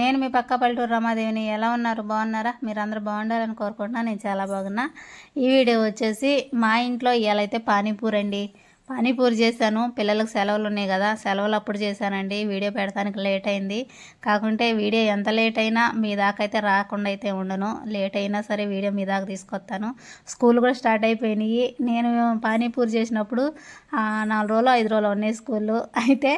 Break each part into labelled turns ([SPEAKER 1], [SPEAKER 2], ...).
[SPEAKER 1] నేను మీ పక్క పల్లెటూరు రమాదేవిని ఎలా ఉన్నారు? బాగున్నారా? మీరు బాగుండాలని కోరుకుంటున్నా. నేను చాలా బాగున్నా. ఈ వీడియో వచ్చేసి మా ఇంట్లో ఇవాళైతే పానీపూరి అండి పానీపూరి చేశాను. పిల్లలకు సెలవులు ఉన్నాయి కదా సెలవులు అప్పుడు చేశానండి. వీడియో పెడతానికి లేట్ అయింది. కాకుంటే వీడియో ఎంత లేట్ అయినా మీ దాకా అయితే రాకుండా అయితే ఉండను. లేట్ అయినా సరే వీడియో మీ దాకా తీసుకొస్తాను. స్కూల్ కూడా స్టార్ట్ అయిపోయినాయి. నేను పానీపూరి చేసినప్పుడు నాలుగు రోజులు ఐదు రోజులు ఉన్నాయి స్కూల్లో అయితే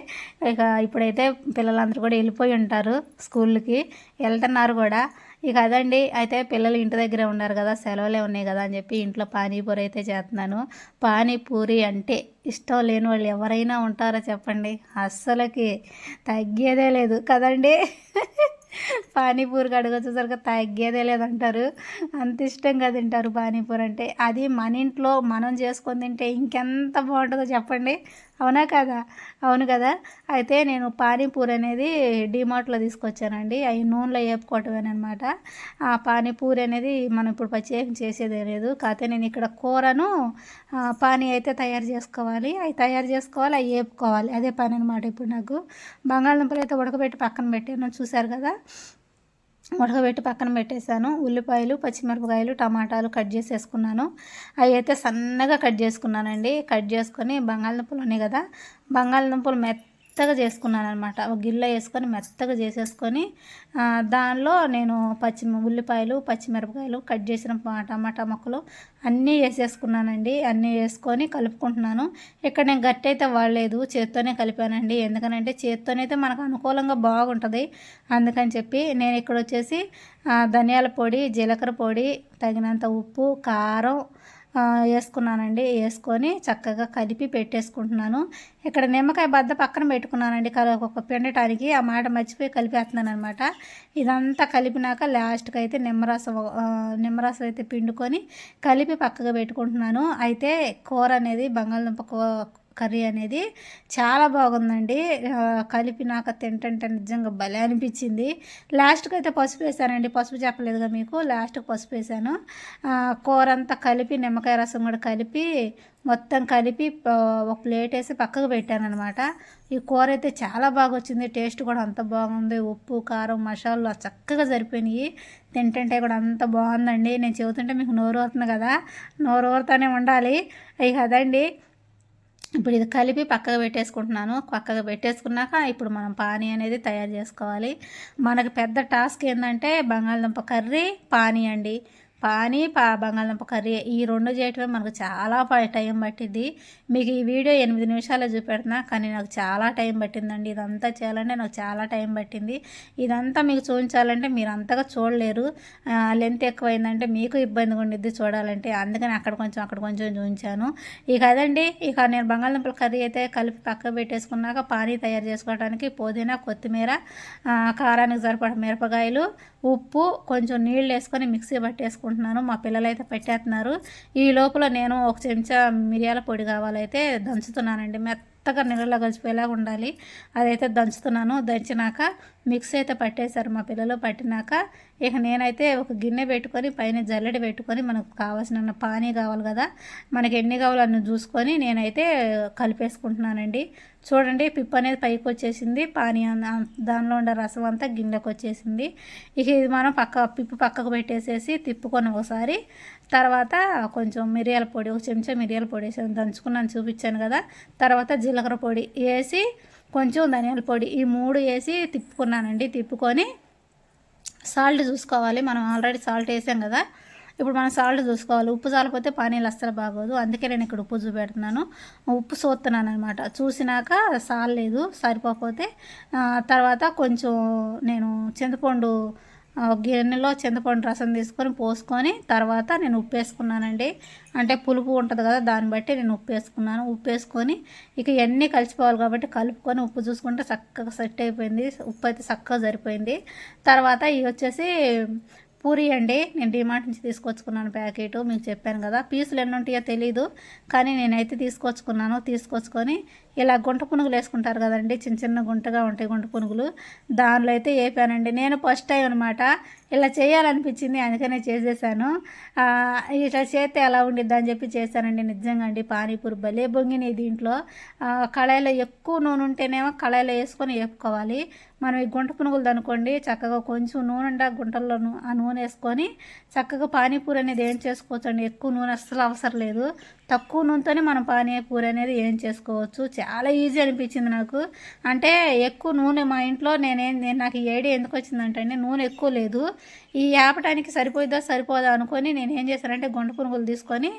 [SPEAKER 1] ఇక ఇప్పుడైతే పిల్లలందరూ కూడా వెళ్ళిపోయి ఉంటారు స్కూల్కి. వెళ్తున్నారు కూడా. ఇక అదండి. అయితే పిల్లలు ఇంటి దగ్గరే ఉన్నారు కదా సెలవులే ఉన్నాయి కదా అని చెప్పి ఇంట్లో పానీపూరి అయితే చేస్తున్నాను. పానీపూరి అంటే ఇష్టం లేని వాళ్ళు ఎవరైనా ఉంటారో చెప్పండి? అస్సలకి తగ్గేదే లేదు కదండి. పానీపూరి కడుగు వచ్చేసరికి తగ్గేదే లేదంటారు. అంత ఇష్టంగా తింటారు పానీపూరి అంటే. అది మన ఇంట్లో మనం చేసుకొని తింటే ఇంకెంత బాగుంటుందో చెప్పండి. అవునా కదా? అవును కదా? అయితే నేను పానీపూరి అనేది డిమార్ట్లో తీసుకొచ్చానండి. అవి నూనెలో వేపుకోవటమేనమాట. ఆ పానీపూరి అనేది మనం ఇప్పుడు పచ్చేం చేసేదే లేదు. కాకపోతే నేను ఇక్కడ కూరను పానీ అయితే తయారు చేసుకోవాలి. అవి తయారు చేసుకోవాలి అవి వేపుకోవాలి. అదే పని అనమాట ఇప్పుడు నాకు. బంగాళదుంపలు అయితే ఉడకబెట్టి పక్కన పెట్టాను. చూశారు కదా? ఉడకబెట్టి పక్కన పెట్టేశాను. ఉల్లిపాయలు పచ్చిమిరపకాయలు టమాటాలు కట్ చేసేసుకున్నాను అవి అయితే సన్నగా కట్ చేసుకున్నానండి. కట్ చేసుకొని బంగాళదుంపలు ఉన్నాయి కదా బంగాళదుంపలు మెత్త మెత్తగా చేసుకున్నాను అనమాట ఒక గిల్ల వేసుకొని మెత్తగా చేసేసుకొని దానిలో నేను పచ్చి ఉల్లిపాయలు పచ్చిమిరపకాయలు కట్ చేసిన టమాటా మొక్కలు అన్నీ వేసేసుకున్నానండి. అన్నీ వేసుకొని కలుపుకుంటున్నాను. ఇక్కడ నేను గట్టి అయితే వాడలేదు చేత్తోనే కలిపానండి. ఎందుకనంటే చేత్తోనైతే మనకు అనుకూలంగా బాగుంటుంది. అందుకని చెప్పి నేను ఇక్కడ వచ్చేసి ధనియాల పొడి జీలకర్ర పొడి తగినంత ఉప్పు కారం వేసుకున్నానండి. వేసుకొని చక్కగా కలిపి పెట్టేసుకుంటున్నాను. ఇక్కడ నిమ్మకాయ బద్ద పక్కన పెట్టుకున్నానండి. కల- ఒక పిండటానికి ఆ మాట మర్చిపోయి కలిపేస్తున్నాను అనమాట ఇదంతా కలిపినాక లాస్ట్కి అయితే నిమ్మరసం నిమ్మరసం అయితే పిండుకొని కలిపి పక్కగా పెట్టుకుంటున్నాను. అయితే కూర అనేది బంగాళదుంప కూ- కర్రీ అనేది చాలా బాగుందండి. కలిపి నాకు తింటంటే నిజంగా భలే అనిపించింది. లాస్ట్కి అయితే పసుపు వేసానండి. పసుపు చెప్పలేదుగా మీకు. లాస్ట్కి పసుపు వేసాను. కూర అంతా కలిపి నిమ్మకాయ రసం కూడా కలిపి మొత్తం కలిపి ఒక ప్లేట్ వేసి పక్కకు పెట్టాను అనమాట ఈ కూర అయితే చాలా బాగా వచ్చింది. టేస్ట్ కూడా అంత బాగుంది. ఉప్పు కారం మసాలా చక్కగా సరిపోయినాయి. తింటుంటే కూడా అంత బాగుందండి. నేను చెబుతుంటే మీకు నోరు అవుతుంది కదా. నోరు ఊరుతూనే ఉండాలి. ఇక అదండి. ఇప్పుడు ఇది కలిపి పక్కకు పెట్టేసుకుంటున్నాను. పక్కకు పెట్టేసుకున్నాక ఇప్పుడు మనం పానీ అనేది తయారు చేసుకోవాలి. మనకు పెద్ద టాస్క్ ఏంటంటే బంగాళదుంప కర్రీ పానీ అండి. పానీ పా బంగాళదుంప కర్రీ ఈ రెండు చేయటమే మనకు చాలా టైం పట్టింది మీకు ఈ వీడియో ఎనిమిది నిమిషాలు చూపెడుతున్నా కానీ నాకు చాలా టైం పట్టిందండి. ఇదంతా చేయాలంటే నాకు చాలా టైం పట్టింది. ఇదంతా మీకు చూపించాలంటే మీరు అంతగా చూడలేరు. లెంత్ ఎక్కువైందంటే మీకు ఇబ్బందిగా ఉండిద్ది చూడాలంటే. అందుకని అక్కడ కొంచెం అక్కడ కొంచెం చూపించాను. ఇక అదండి. ఇక నేను బంగాళదుంపల కర్రీ అయితే కలిపి పక్క పెట్టేసుకున్నాక పానీ తయారు చేసుకోవడానికి పుదీనా కొత్తిమీర కారానికి సరిపడ మిరపకాయలు ఉప్పు కొంచెం నీళ్ళు వేసుకొని మిక్సీ పట్టేసుకుంటున్నాను మా పిల్లలు అయితే పెట్టేస్తున్నారు. ఈ లోపల నేను ఒక చెంచా మిరియాల పొడి కావాలైతే దంచుతున్నానండి. మెత్త మెత్తగా నీళ్ళలో కలిసిపోయేలాగా ఉండాలి. అదైతే దంచుతున్నాను. దంచినాక మిక్సీ అయితే పట్టేశారు మా పిల్లలు. పట్టినాక ఇక నేనైతే ఒక గిన్నె పెట్టుకొని పైన జల్లెడ పెట్టుకొని మనకు కావాల్సిన పానీ కావాలి కదా మనకి ఎన్ని కావాలో అన్ని చూసుకొని నేనైతే కలిపేసుకుంటున్నానండి. చూడండి పిప్ అనేది పైకి వచ్చేసింది. పానీ దానిలో ఉండే రసం అంతా గిన్నెకి వచ్చేసింది. ఇక ఇది మనం పక్క పిప్పు పక్కకు పెట్టేసేసి తిప్పుకొని ఒకసారి తర్వాత కొంచెం మిరియాల పొడి ఒక చెంచా మిరియాల పొడి వేసాను. దంచుకున్నాను చూపించాను కదా. తర్వాత జీలకర్ర పొడి వేసి కొంచెం ధనియాల పొడి ఈ మూడు వేసి తిప్పుకున్నానండి. తిప్పుకొని సాల్ట్ చూసుకోవాలి. మనం ఆల్రెడీ సాల్ట్ వేసాం కదా. ఇప్పుడు మనం సాల్ట్ చూసుకోవాలి. ఉప్పు చాలకపోతే పానీలు అస్సలు బాగోదు. అందుకే నేను ఇక్కడ ఉప్పు చూపెడుతున్నాను. ఉప్పు చూస్తున్నాను అనమాట చూసినాక సాలేదు సరిపోకపోతే తర్వాత కొంచెం నేను చింతపండు గిన్నెలో చింతపండు రసం తీసుకొని పోసుకొని తర్వాత నేను ఉప్పు వేసుకున్నానండి అంటే పులుపు ఉంటుంది కదా దాన్ని బట్టి నేను ఉప్పు వేసుకున్నాను ఉప్పు వేసుకొని ఇక ఇవన్నీ కలిసిపోవాలి కాబట్టి కలుపుకొని ఉప్పు చూసుకుంటే చక్కగా సెట్ అయిపోయింది. ఉప్పు అయితే చక్కగా సరిపోయింది. తర్వాత ఇవి వచ్చేసి పూరి అండి. నేను డిమార్ట్ నుంచి తీసుకొచ్చుకున్నాను ప్యాకెట్. మీకు చెప్పాను కదా పీసులు ఎన్ని ఉంటాయో తెలీదు. కానీ నేనైతే తీసుకొచ్చుకున్నాను. తీసుకొచ్చుకొని ఇలా గుంట పునుగులు వేసుకుంటారు కదండి. చిన్న చిన్న గుంటగా ఉంటాయి గుంట పునుగులు. దానిలో అయితే వేపానండి. నేను ఫస్ట్ టైం అనమాట ఇలా చేయాలనిపించింది. అందుకనే చేసేసాను. ఇట్లా చేస్తే ఎలా ఉండిద్ది అని చెప్పి చేశానండి. నిజంగా అండి పానీపూరి భలే బొంగినాయి దీంట్లో. కళాయిలో ఎక్కువ నూనె ఉంటేనేమో కళాయిలో వేసుకొని వేపుకోవాలి. మనం ఈ గుంట పునుగులు అనుకోండి చక్కగా కొంచెం నూనె ఉంటే గుంటల్లో నూ- ఆ నూనె వేసుకొని చక్కగా పానీపూరి అనేది ఏం చేసుకోవచ్చు అండి ఎక్కువ నూనె అస్సలు అవసరం లేదు. తక్కువ నూనెతోనే మనం పానీపూరి అనేది ఏం చేసుకోవచ్చు. చాలా ఈజీ అనిపించింది నాకు. అంటే ఎక్కువ నూనె మా ఇంట్లో నేనేం నేను నాకు ఈ ఐడియా ఎందుకు వచ్చిందంటే అండి నూనె ఎక్కువ లేదు. ఈ ఆపటానికి సరిపోయిద్దా సరిపోదా అనుకొని నేను ఏం చేశానంటే గుంట పునుగులు తీసుకొని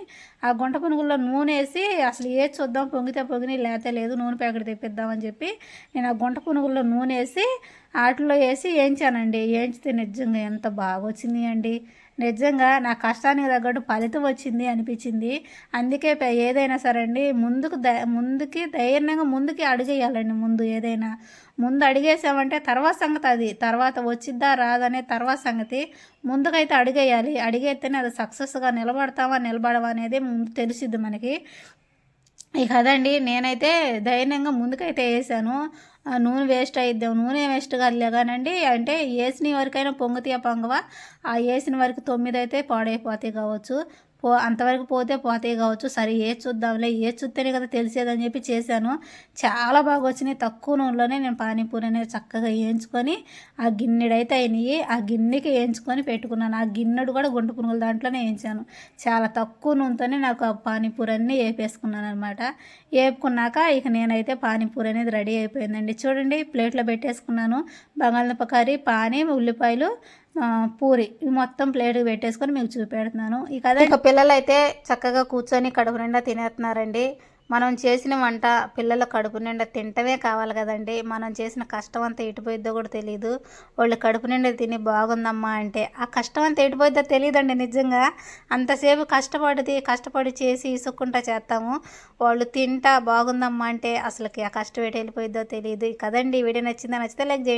[SPEAKER 1] ఆ గుంట పునుగుల్లో నూనె వేసి అసలు ఏ చూద్దాం పొంగితే పొంగిని లేతే లేదు నూనె ప్యాకెట్ తెప్పిద్దామని చెప్పి నేను ఆ గుంట పునుగుల్లో నూనె వేసి వాటిలో వేసి వేయించానండి వేయించితే నిజంగా ఎంత బాగా వచ్చింది అండి. నిజంగా నా కష్టానికి తగ్గట్టు ఫలితం వచ్చింది అనిపించింది. అందుకే ఏదైనా సరే అండి ముందుకు ద ముందుకి ధైర్యంగా ముందుకి అడిగేయాలండి ముందు ఏదైనా. ముందు అడిగేసామంటే తర్వాత సంగతి అది. తర్వాత వచ్చిద్దా రాదనే తర్వాత సంగతి. ముందుకైతే అడిగేయాలి. అడిగేస్తేనే అది సక్సెస్గా నిలబడతావా నిలబడవా అనేది ముందు తెలిసిద్ది మనకి. ఇక అదండి నేనైతే ధైర్యంగా ముందుకైతే వేసాను నూనె వేస్ట్ అయిద్దాం నూనె వేస్ట్ కాదులే కానండి అంటే వేసిన వరకైనా పొంగుతీయ పొంగవా ఆ వేసిన వరకు తొమ్మిది అయితే పాడైపోతాయి కావచ్చు. పో అంతవరకు పోతే పోతే కావచ్చు. సరే ఏ చూద్దాంలే ఏ చూస్తేనే కదా తెలిసేదని చెప్పి చేశాను. చాలా బాగా వచ్చినాయి. తక్కువ నూనెలోనే నేను పానీపూరి అనేది చక్కగా వేయించుకొని ఆ గిన్నెడైతే అయినాయి. ఆ గిన్నెకి వేయించుకొని పెట్టుకున్నాను. ఆ గిన్నెడు కూడా గుంట పునుగుల దాంట్లోనే వేయించాను. చాలా తక్కువ నూనెతోనే నాకు ఆ పానీపూరి అన్నీ వేపేసుకున్నాను అనమాట వేపుకున్నాక ఇక నేనైతే పానీపూరి అనేది రెడీ అయిపోయిందండి. చూడండి ప్లేట్లో పెట్టేసుకున్నాను. బంగాళదుంప కర్రీ పానీ ఉల్లిపాయలు పూరి మొత్తం ప్లేట్కి పెట్టేసుకొని మీకు చూపెడుతున్నాను. ఇక అదే ఇక పిల్లలు అయితే చక్కగా కూర్చొని కడుపు నిండా తినేస్తున్నారండి. మనం చేసిన వంట పిల్లల కడుపు నిండా తింటమే కావాలి కదండి. మనం చేసిన కష్టం అంతా ఎటుపోయిద్దో కూడా తెలియదు వాళ్ళు కడుపు నిండా తిని బాగుందమ్మా అంటే ఆ కష్టం అంతా ఎటుపోయిద్దో తెలియదండి నిజంగా. అంతసేపు కష్టపడిది కష్టపడి చేసి ఇసుక్కుంటా చేస్తాము. వాళ్ళు తింటా బాగుందమ్మా అంటే అసలుకి ఆ కష్టం ఎటు వెళ్ళిపోయిద్దో తెలియదు కదండి వీడియో నచ్చిందా? నచ్చితే లైక్ చేయండి.